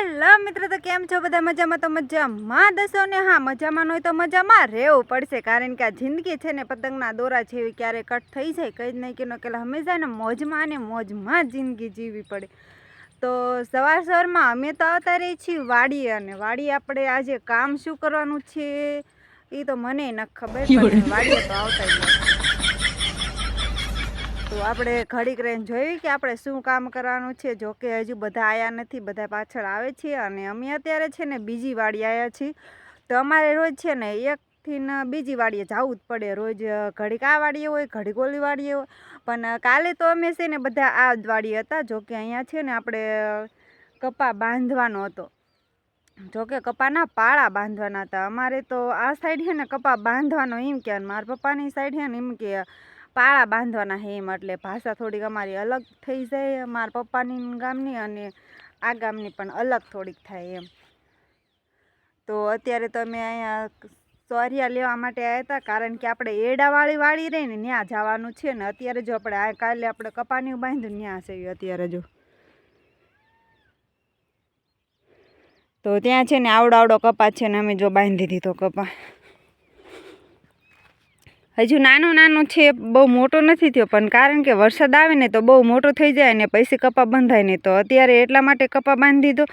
Hello મિત્રો તો કેમ છો બધા? મજામાં તો મજામાં. દસો ને હા મજામાં ન હોય તો મજામાં. રહેવું પડશે કારણ કે આ જિંદગી છે ને પતંગના દોરા જેવી ક્યારે કટ થઈ જાય કંઈ જ નહીં કે ન કે હંમેશા ને મોજમાં અને મોજમાં જિંદગી જીવવી પડે. તો સવાર સવારમાં અમે તો આવતા રહીએ છીએ વાડી અને વાડી આપણે આજે કામ શું કરવાનું છે એ તો મને ન ખબર વાડીએ તો આવતા જ. તો આપણે ઘડીક રહીને જોયું કે આપણે શું કામ કરવાનું છે, જો કે હજુ બધા આવ્યા નથી, બધા પાછળ આવે છે અને અમે અત્યારે છે ને બીજી વાડી આવ્યા છીએ. તો અમારે રોજ છે ને એકથી ને બીજી વાડીએ જવું જ પડે. રોજ ઘડીક આ વાડીએ હોય, ઘડીક ઓલી હોય. પણ કાલે તો અમે છે ને બધા આ જ વાડીએ હતા, જો કે અહીંયા છે ને આપણે કપા બાંધવાનો હતો. જો કે કપાના પાળા બાંધવાના હતા. અમારે તો આ સાઈડ છે ને કપા બાંધવાનો એમ કે મારા પપ્પાની સાઈડ છે ને એમ કે પાળા બાંધવાના હે એમ, એટલે ભાષા થોડીક અમારી અલગ થઈ જાય મારા પપ્પાની ગામની અને આ ગામની પણ અલગ થોડીક થાય એમ. તો અત્યારે તો અમે અહીંયા સોરિયા લેવા માટે આવ્યા હતા, કારણ કે આપણે એડાવાળી વાળી રહી ને ત્યાં જવાનું છે ને, અત્યારે જો આપણે આ કાલે આપણે કપાની બાંધ્યું ત્યાં છે અત્યારે જો. તો ત્યાં છે ને આવડો આવડો કપા છે ને અમે જો બાંધી દીધો કપા હજુ નાનું નાનું છે, બહુ મોટો નથી થયો, પણ કારણ કે વરસાદ આવે ને તો બહુ મોટો થઈ જાય ને પૈસે કપા બંધાય ને તો અત્યારે એટલા માટે કપા બાંધી દીધો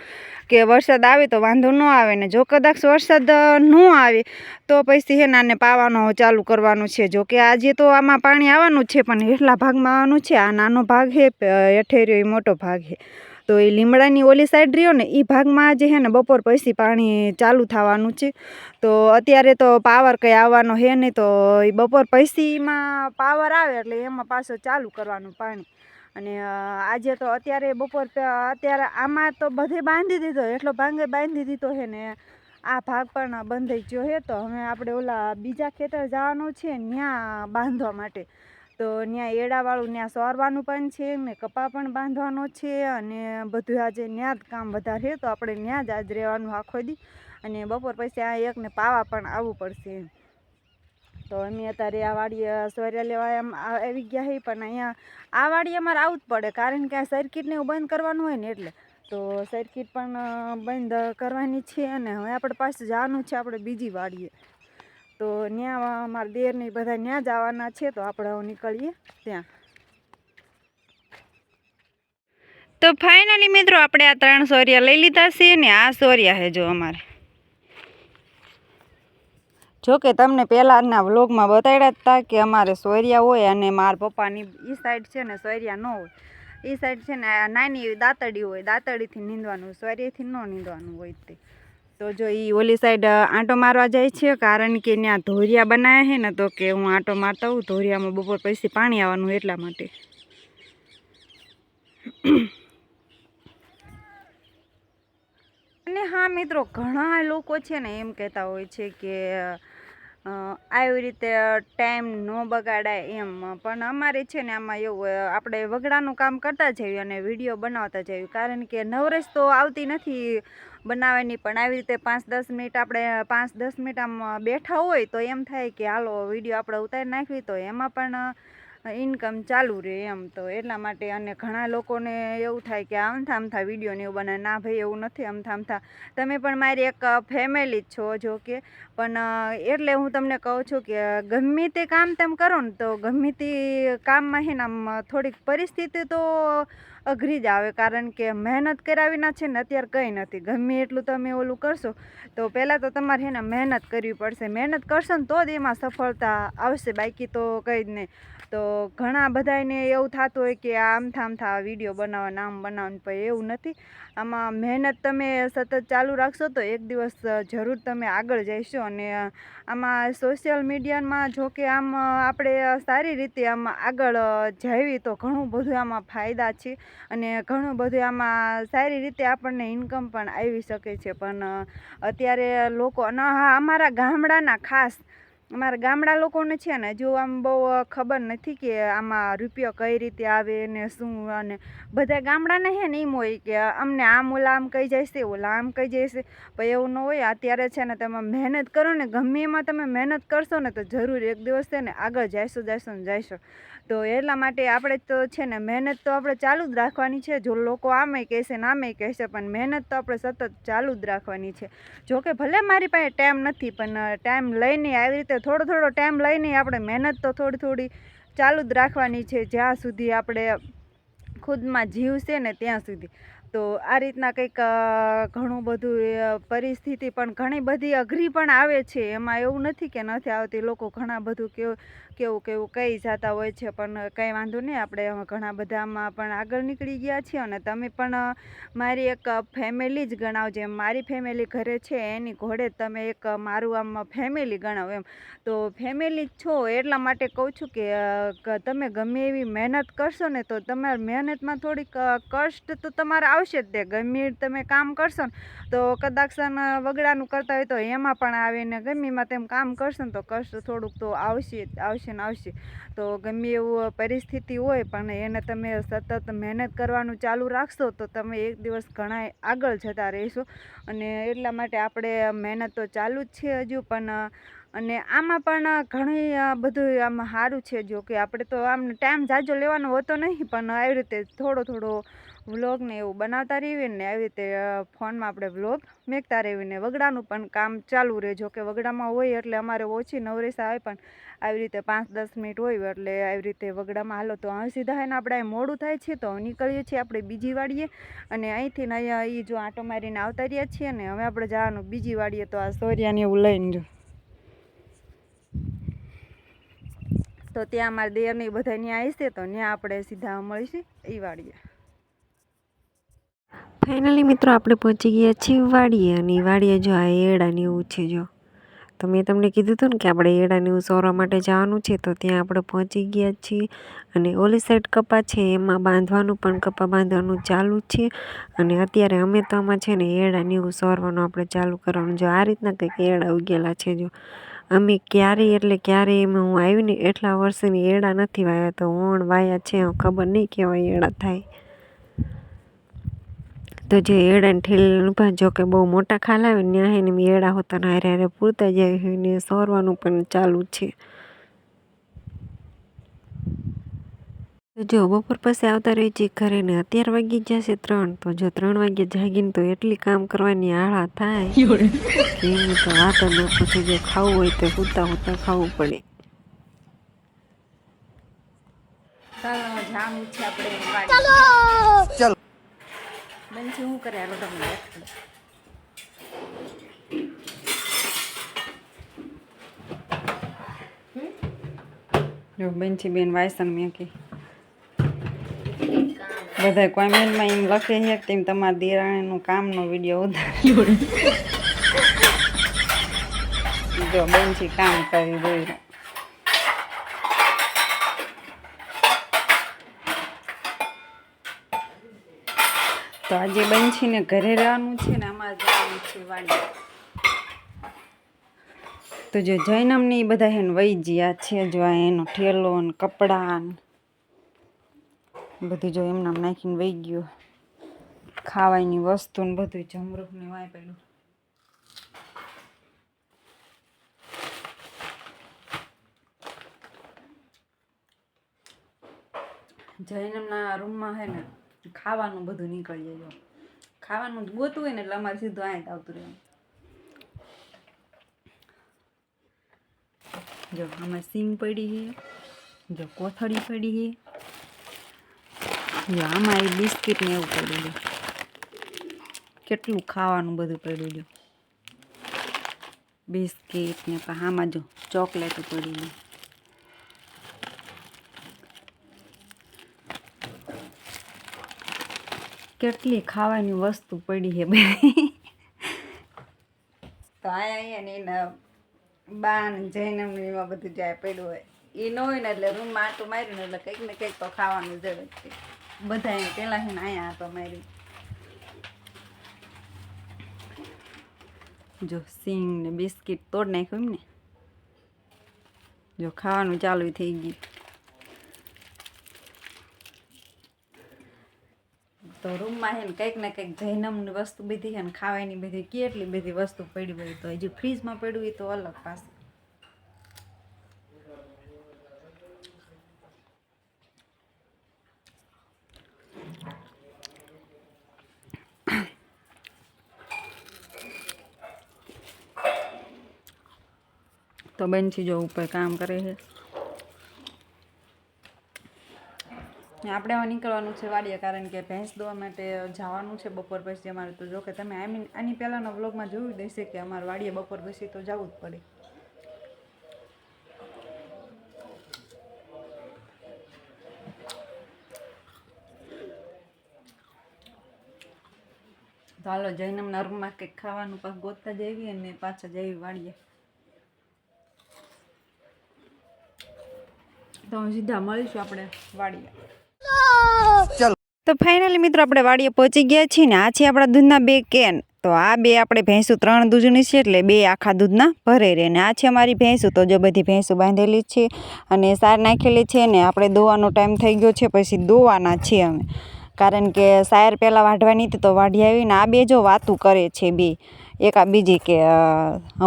કે વરસાદ આવે તો વાંધો ન આવે ને જો કદાચ વરસાદ ન આવે તો પછી હે નાને પાવાનો ચાલુ કરવાનું છે. જો કે આજે તો આમાં પાણી આવવાનું છે, પણ એટલા ભાગમાં આવવાનું છે. આ નાનો ભાગ છે હેઠે એ મોટો ભાગ છે તો એ લીમડાની ઓલી સાઈડ રહ્યો ને એ ભાગમાં આજે છે ને બપોર પછી પાણી ચાલુ થવાનું છે. તો અત્યારે તો પાવર કંઈ આવવાનો છે નહીં, તો એ બપોર પછીમાં પાવર આવે એટલે એમાં પાછો ચાલુ કરવાનું પાણી. અને આજે તો અત્યારે બપોર અત્યારે આમાં તો બધે બાંધી દીધો, એટલો ભાંગે બાંધી દીધો છે ને, આ ભાગ પણ બંધાઈ ગયો હે. તો હવે આપણે ઓલા બીજા ખેતર જવાનું છે ત્યાં બાંધવા માટે. તો ત્યાં એડાવાળું ત્યાં સોરવાનું પણ છે, ને કપા પણ બાંધવાનો છે, અને બધું આજે ત્યાં જ કામ વધારે તો આપણે ત્યાં જ આજ રહેવાનું આખો દી, અને બપોર પછી આ એકને પાવા પણ આવવું પડશે. તો અમે અત્યારે આ વાડીએ સોર્યા લેવા એમ આવી ગયા હે, પણ અહીંયા આ વાડીએ અમારે આવવું જ પડે, કારણ કે આ સર્કિટને એવું બંધ કરવાનું હોય ને એટલે. તો સર્કિટ પણ બંધ કરવાની છે, અને હવે આપણે પાસે જવાનું છે, આપણે બીજી વાડીએ. તો ત્યાં મારા દેર ને બધા ત્યાં જવાના છે, તો આપણે નીકળીએ ત્યાં. તો ફાઇનલી મિત્રો, આપણે આ ત્રણ સોરિયા લઈ લીધા છે ને આ સોરિયા છે જો અમારે. જો કે તમને પહેલાંના વ્લોગમાં બતાડ્યા હતા કે અમારે સોરિયા હોય અને મારા પપ્પાની એ સાઈડ છે ને સોરિયા ન હોય. એ સાઈડ છે ને નાની દાતડી હોય, દાંતડીથી નીંદવાનું, સોરિયાથી ન નીંદવાનું હોય તે. તો જો એ ઓલી સાઈડ આંટો મારવા જાય છે, કારણ કે ત્યાં ધોરિયા બનાવ્યા છે ને, તો કે હું આંટો મારતા હોઉં ધોરિયામાં બપોર પછી પાણી આવવાનું એટલા માટે. અને હા મિત્રો, ઘણા લોકો છે ને એમ કહેતા હોય છે કે આવી રીતે ટાઈમ ન બગાડાય એમ. પણ અમારે છે ને આમાં એવું આપણે વગડાનું કામ કરતા જઈએ અને વીડિયો બનાવતા જઈએ. કારણ કે નવરેશ તો આવતી નથી બનાવવાની, પણ આવી રીતે પાંચ દસ મિનિટ આપણે, પાંચ દસ મિનિટ આમ બેઠા હોય તો એમ થાય કે હાલો, વીડિયો આપણે ઉતારી નાખવી. તો એમાં પણ ઇન્કમ ચાલુ રહે એમ તો. એટલા માટે અને ઘણા લોકોને એવું થાય કે આમથા આમથા વીડિયો ને એવું બનાવે ના ભાઈ, એવું નથી આમથા આમથા તમે પણ મારી એક ફેમિલી જ છો જો કે. પણ એટલે હું તમને કહું છું કે ગમે તે કામ તેમ કરો ને તો ગમે તે કામમાં હે ને આમ થોડીક પરિસ્થિતિ તો અઘરી જ આવે. કારણ કે મહેનત કરાવીના છે ને અત્યારે કંઈ નથી. ગમે એટલું તમે ઓલું કરશો તો પહેલાં તો તમારે છે ને મહેનત કરવી પડશે. મહેનત કરશો ને તો જ એમાં સફળતા આવશે. બાકી તો કંઈ જ નહીં. તો ઘણા બધાને એવું થતું હોય કે આમ થામ થા વીડિયો બનાવવાના આમ બનાવવાનું પણ એવું નથી. આમાં મહેનત તમે સતત ચાલુ રાખશો તો એક દિવસ જરૂર તમે આગળ જઈશો અને આમાં સોશિયલ મીડિયામાં જો કે આમ આપણે સારી રીતે આમ આગળ અ, જઈએ તો ઘણું બધું આમાં ફાયદા છે અને ઘણું બધું આમાં સારી રીતે આપણને ઇન્કમ પણ આવી શકે છે. પણ અત્યારે લોકો અને અમારા ગામડાના ખાસ અમારા ગામડા લોકોને છે ને જો આમ બહુ ખબર નથી કે આમાં રૂપિયો કઈ રીતે આવે ને શું અને બધા ગામડાને છે ને એમ હોય કે અમને આમ ઓલા આમ કહી જશે ઓલા આમ કહી જશે પણ એવું ન હોય, અત્યારે છે ને તમે મહેનત કરો ને ગમે એમાં તમે મહેનત કરશો ને તો જરૂર એક દિવસ છે ને આગળ જઈશો જઈશો ને જઈશો તો એટલા માટે આપણે તો છે ને મહેનત તો આપણે ચાલુ જ રાખવાની છે. જો લોકો આમે કહેશે ને આમે કહેશે, પણ મહેનત તો આપણે સતત ચાલુ જ રાખવાની છે. જોકે ભલે મારી પાસે ટાઈમ નથી, પણ ટાઈમ લઈને આવી રીતે થોડો થોડો ટાઈમ લઈને આપણે મહેનત તો થોડી થોડી ચાલુ જ રાખવાની છે, જ્યાં સુધી આપણે ખુદમાં જીવ છે ને ત્યાં સુધી. તો આ રીતના કંઈક ઘણું બધું પરિસ્થિતિ પણ ઘણી બધી અઘરી પણ આવે છે. એમાં એવું નથી કે નથી આવતી. લોકો ઘણા બધું કેવું કેવું કેવું કહી જતા હોય છે, પણ કંઈ વાંધો નહીં. આપણે ઘણા બધામાં પણ આગળ નીકળી ગયા છીએ અને તમે પણ મારી એક ફેમિલી જ ગણાવજો એમ મારી ફેમિલી ઘરે છે, એની ઘોડે તમે એક મારું આમ ફેમિલી ગણાવો એમ. તો ફેમિલી છો એટલા માટે કહું છું કે તમે ગમે એવી મહેનત કરશો ને તો તમારી મહેનતમાં થોડીક કષ્ટ તો તમારે આવશે જ તે. ગમે તમે કામ કરશો ને, તો કદાચ વગડાનું કરતા હોય તો એમાં પણ આવે ને ગમે તેમ કામ કરશો ને, તો કષ્ટ થોડુંક તો આવશે આવશે ને આવશે. તો ગમે એવું પરિસ્થિતિ હોય, પણ એને તમે સતત મહેનત કરવાનું ચાલુ રાખશો, તો તમે એક દિવસ ઘણા આગળ જતા રહેશો. અને એટલા માટે આપણે મહેનત તો ચાલુ જ છે હજુ, પણ અને આમાં પણ ઘણી બધું આમ સારું છે જો કે, આપણે તો આમ ટાઈમ જાજો લેવાનો હોતો નહીં, પણ આવી રીતે થોડો થોડો વ્લોગ ને એવું બનાવતા રહીએ ને આવી રીતે ફોનમાં આપણે વ્લોગ મેકતા રહીએ ને વગડાનું પણ કામ ચાલુ રહે જો કે વગડામાં હોય એટલે અમારે ઓછી નવરેસા આવે પણ આવી રીતે પાંચ દસ મિનિટ હોય એટલે આવી રીતે વગડામાં હાલો તો હવે સીધા એને આપણે અહીં મોડું થાય છે તો નીકળીએ છીએ આપણે બીજી વાડીએ અને અહીંથી ને અહીંયા એ જો આંટો મારીને આવતા રહ્યા છીએ ને હવે આપણે જવાનું બીજી વાડીએ તો આ સોરિયાને એવું લઈને તો ત્યાં અમારા દેરની બધા ત્યાં આવશે તો ત્યાં આપણે સીધા મળીશું એ વાડીએ. ફાઇનલી મિત્રો આપણે પહોંચી ગયા છીએ વાડીએ અને વાડીએ જો આ એડા ને એવું છે જો. તો મેં તમને કીધું હતું ને કે આપણે એડાને એવું સોરવા માટે જવાનું છે, તો ત્યાં આપણે પહોંચી ગયા છીએ. અને ઓલી સાઈડ કપા છે, એમાં બાંધવાનું પણ કપા બાંધવાનું ચાલુ છે. અને અત્યારે અમે તો આમાં છે ને એડા ને એવું સોરવાનું આપણે ચાલુ કરવાનું. જો આ રીતના કંઈક એડા ઉગેલા છે જો. અમે ક્યારેય એટલે ક્યારેય એમાં હું આવીને એટલા વર્ષની એડા નથી વાયા તો ઓણ વાયા છે, ખબર નહીં કેવા એડા થાય. તો જે એડાને ઠેલીને ઊભા જો કે બહુ મોટા ખાલા આવે ને ત્યાં ને એડા હોતા ને હારે હારે પૂરતા જાય હોય ને સોરવાનું પણ ચાલુ છે. તો જો બપોર પછી આવતા રહી છે ઘરે ને અત્યાર વાગી જશે ત્રણ. તો જો ત્રણ વાગે જાગીને તો એટલી કામ કરવાની આળા થાય કે એની તો વાત જ ન પૂછો. જો ખાવું હોય તો હોતા હોતા ખાવું પડે. ચાલો જામ છે આપણે ચાલો! બેન છે શું કરે હાલો તમને દેખાડું. જો બેનછી બેન વાયસન મેકી બધા કોમેન્ટમાં એમ લખે છે કે તેમ તમારા દેરાણીનું કામનો વીડિયો ઉતાર્યો જો બેનછી કામ કરી જોઈ લો. તો આજે બંછીને ઘરે રહેવાનું છે ને અમારે જવાનું છે વાડી તો જો જૈનમને એ બધા એને વહી ગયા છે, જો આ એનો ઠેલો ને કપડાં બધું જો એમનામ નાખીને વહી ગયું. ખાવાની વસ્તુ ને બધું જમરૂખ ને વાય પેલું જૈનમના રૂમમાં હે ને ખાવાનું બધું નીકળી જાય ખાવાનું ગોતું હોય ને એટલે અમારે સીધું અહીં જ આવતું રહેવાનું. જો, આમાં સિંગ પડી છે. જો, કોથળી પડી છે. જો, આમાં એ બિસ્કિટ ને એવું પડ્યું છે કેટલું ખાવાનું બધું પડ્યું છે બિસ્કિટ ને આમાં જો ચોકલેટ પડી છે કેટલી ખાવાની વસ્તુ પડી છે બધી. તો અહીંયા ને એના બાન જઈને એમાં બધું જાય પડ્યું હોય. એ ન હોય ને એટલે રૂમમાં આટું માર્યું ને એટલે કંઈક ને કંઈક તો ખાવાનું જરૂર બધા પેલા છે ને અહીંયા આટો માર્યું. જો સિંગ ને બિસ્કિટ તોડ નાખ્યું એમ ને જો ખાવાનું ચાલુ થઈ ગયું. તો રૂમમાં છે ને કંઈક ને કંઈક જૈનમની વસ્તુ બધી છે ને ખાવાની બધી કેટલી બધી વસ્તુ પડી હોય તો હજુ ફ્રીજમાં પડ્યું હોય તો અલગ પાછું. તો બેનથી જો ઉપર કામ કરે છે ને આપણે હવે નીકળવાનું છે વાડીએ, કારણ કે ભેંસ દોવા માટે જવાનું છે બપોર પછી અમારે. તો જો કે તમે આઈ આની પહેલાંના વ્લોગમાં જોયું દેશે કે અમારે વાડીએ બપોર પછી તો જવું જ પડે. તો હાલો જૈનમના રૂમમાં કંઈક ખાવાનું પાક ગોતતા જઈએ અને પાછા જઈએ વાડીએ. તો સીધા મળીશું આપણે વાડીએ. તો ફાઇનલી મિત્રો આપણે વાડીએ પહોંચી ગયા છીએ ને આ છે આપણા દૂધના બે કેન તો આ બે આપણે ભેંસું ત્રણ દૂધની છે એટલે બે આખા દૂધના ભરે રહે. ને આ છે અમારી ભેંસું, તો જો બધી ભેંસું બાંધેલી છે અને સાર નાખેલી છે ને આપણે દોવાનો ટાઈમ થઈ ગયો છે, પછી દોવાના છીએ અમે. કારણ કે સાયર પહેલાં વાઢવાની હતી તો વાઢી આવીને આ બે જો વાતું કરે છે બે. એક આ બીજી કે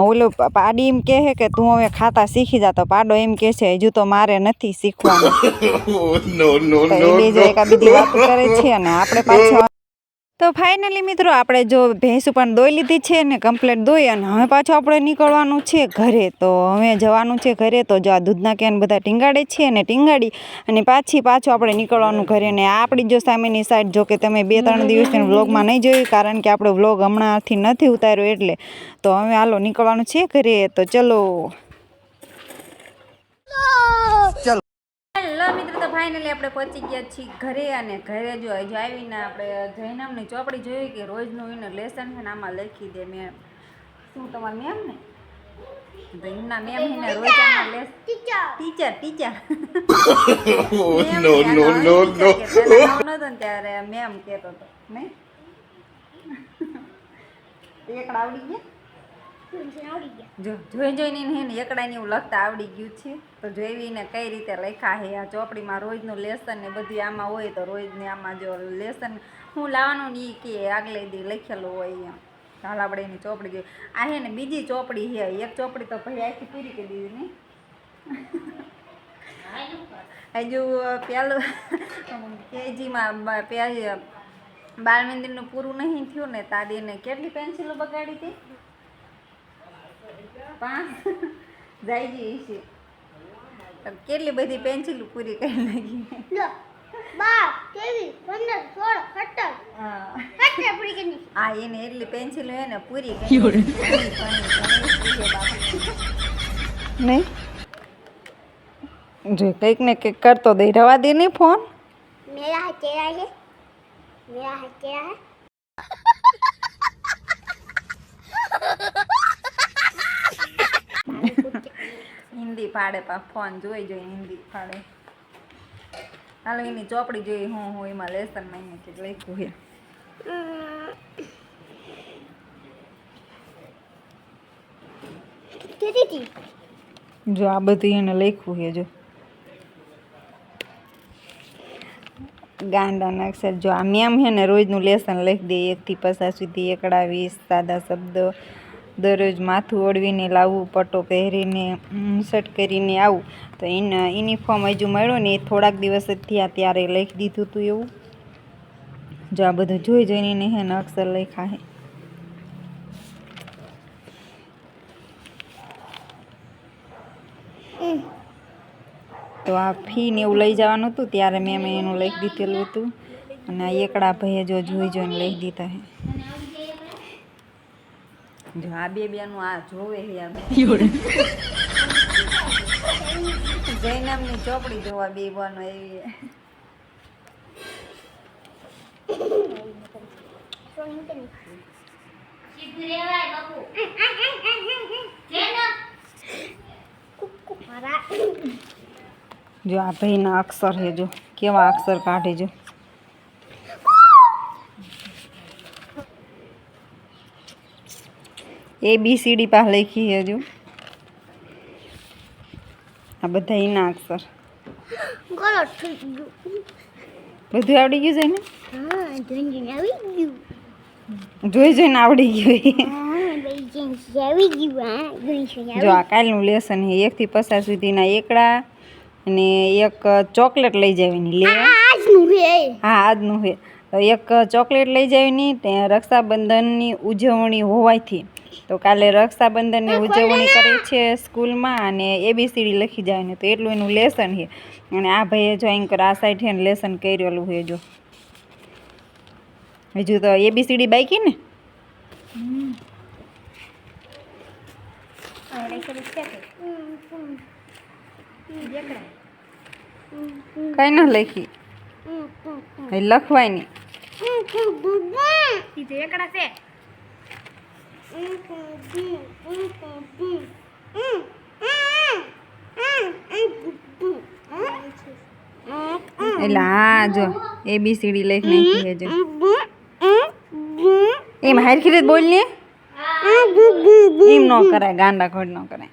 ઓલો પાડી એમ કહે છે કે તું હવે ખાતા શીખી જા. તો પાડો એમ કહે છે હજુ તો મારે નથી શીખવાનું. No, એક આ બીજી વાતો કરે છે અને આપણે પાછો તો ફાઇનલી મિત્રો આપણે જો ભેંસું પણ દોઈ લીધી છે ને કમ્પ્લેટ દોઈ અને હવે પાછું આપણે નીકળવાનું છે ઘરે. તો હવે જવાનું છે ઘરે તો જો આ દૂધના કેન બધા ટીંગાડે છે અને ટીંગાડી અને પાછી પાછું આપણે નીકળવાનું ઘરે. ને આપણી જો સામેની સાઈડ જો કે તમે બે ત્રણ દિવસની વ્લોગમાં નહીં જોયું, કારણ કે આપણે વ્લોગ હમણાંથી નથી ઉતાર્યો એટલે. તો હવે હાલો નીકળવાનું છે ઘરે. તો ચલો. હેલો મિત્રો તો ફાઇનલી આપણે પહોંચી ગયા છીએ ઘરે અને ઘરે જો હજુ આવીને આપણે જૈનામની ચોપડી જોઈ કે રોજનું એને લેસન છે ને આમાં લખી દે મેમ શું તમારા મેમ ને? તો એમના મેમ છે ને રોજ આમાં less teacher. Teacher no, no, no, no. નહોતો ને ત્યારે મેમ કહેતો હતો. નહીં? એકડા આવડી ગયા? જો જોઈ જોઈને એને હે ને એકડાને એવું લખતા આવડી ગયું છે. તો જોઈને કઈ રીતે લખ્યા છે આ ચોપડીમાં રોજનું લેસન ને બધું આમાં હોય તો રોજને આમાં જો લેસન હું લાવવાનું ને એ કે આગલે દી લખેલું હોય એમ. હાલ એની ચોપડી જોઈએ. આ હે ને બીજી ચોપડી છે એક ચોપડી તો ભાઈ આખી પૂરી કરી દીધી ને. હજુ પહેલું કેજીમાં બાળ મંદિરનું પૂરું નહીં થયું ને, તાદીને કેટલી પેન્સિલો બગાડી હતી? પાંચ. જાય ગઈ છે કેટલી બધી પેન્સિલ પૂરી કરી નાખી? બાર તેવી પંદર સોળ સત્તર. સત્તર પૂરી કરી હા એને એટલી પેન્સિલ હોય ને પૂરી કરી નહીં? જે કંઈક ને કંઈક કરતો દઈ. રવા દે નહીં ફોન? મેરા હકેરા હે મેરા હકેરા હે હિન્દી ફાડે, પા ફોન જોઈ જોઈ હિન્દી ફાડે. હાલો, એની ચોપડી જોઈ હું હું, એમાં લેસન મહિને કે લખ્યું હે જો આ બધું એને લખ્યું છે, જો. ગાંડાના અક્ષર જો આ મેમ હે ને, રોજનું લેસન લખી દઈએ એકથી પચાસ સુધી એકડાવીસ સાદા શબ્દો. દરરોજ માથું ઓળવીને લાવવું પટ્ટો પહેરીને શર્ટ કરીને આવું. તો એના યુનિફોર્મ હજુ મળ્યો ને એ થોડાક દિવસ જ થયા ત્યારે લખી દીધું હતું એવું. જો આ બધું જોઈ જોઈને એને હે અક્ષર લખ્યા હે. તો આ ફી ને એવું લઈ જવાનું હતું ત્યારે મેં એનું લખી દીધેલું હતું. અને આ એકડા ભાઈએ જો જોઈ જોઈને લઈ દીધા હે. જો આ બે બેનું આ જોવે જૈનામની ચોપડી જોવા બે બનો એવી જો આ ભાઈના અક્ષર હે જો કેવા અક્ષર કાઢે જો. એ બી સી ડી પાસે લખી છે જો આ બધા એના અક્ષર બધું આવડી ગયું છે ને? જોઈ જોઈને આવડી ગયું જો આ કાલનું લેસન છે એકથી પચાસ સુધીના એકડા અને એક ચોકલેટ લઈ જવાની લે. હા આજનું છે. એક ચોકલેટ લઈ જવાની રક્ષાબંધનની ઉજવણી હોવાથી. તો કાલે રક્ષાબંધનની ઉજવણી કરે છે સ્કૂલમાં અને એબીસીડી લખી જાય ને તો એટલું એનું લેસન છે. અને આ ભાઈએ જો એન્કર આ સાઈડ છે ને લેસન કરેલું છે જો. હજુ તો એબીસીડી બાકી ને? કઈ ન લખી? લખવાય નહીં એકડા છે. એટલે હા જો એબીસીડી લખી નાખી છે જો. એમ હારખી રીતે બોલ ને. એમ ન કરાય, ગાંડા ખોડ ન કરાય.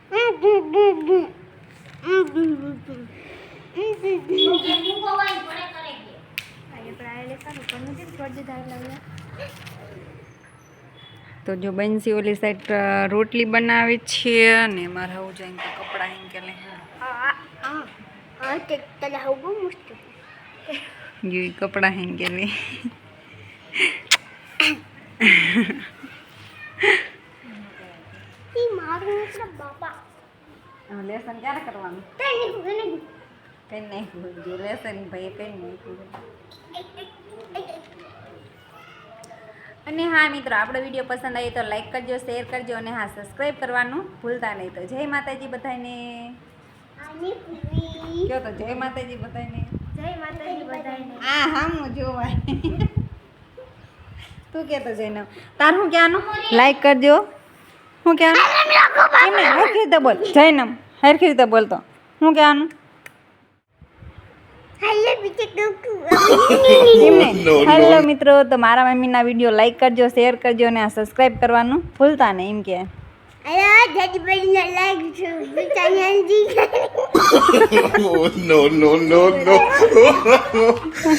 તો જો બંસી ઓલી સાઈડ રોટલી બનાવી છે અને મારા હું જઈને કપડાં હેંકે લે હા. તે તને હું બહુ મસ્ત. જો ઈ કપડાં હેંકે લે. ઈ મારું એટલે બાપા. લેસન ક્યારે કરવાનું? કઈ નહીં લેસન ભાઈ કઈ નાખ્યું અને હા મિત્રો આપણો વીડિયો પસંદ આવી તો લાઈક કરજો શેર કરજો અને હા સબસ્ક્રાઈબ કરવાનું ભૂલતા નહીં. તો જય માતાજી બધાને. કયો તો જય માતાજી બધાને. જય માતાજી બધાને. આ હા હું જોવાય. તું કહેતો જઈને તાર હું ક્યાંનું લાઈક કરજો. હું ક્યાંનું હરખી રીતે બોલ. જૈનમ હરખી રીતે બોલતો. હું ક્યાંનું હાલે મિત્રો. તો મારા મમ્મીના વીડિયો લાઈક કરજો શેર કરજો અને આ સબસ્ક્રાઈબ કરવાનું ભૂલતા નહીં એમ કે.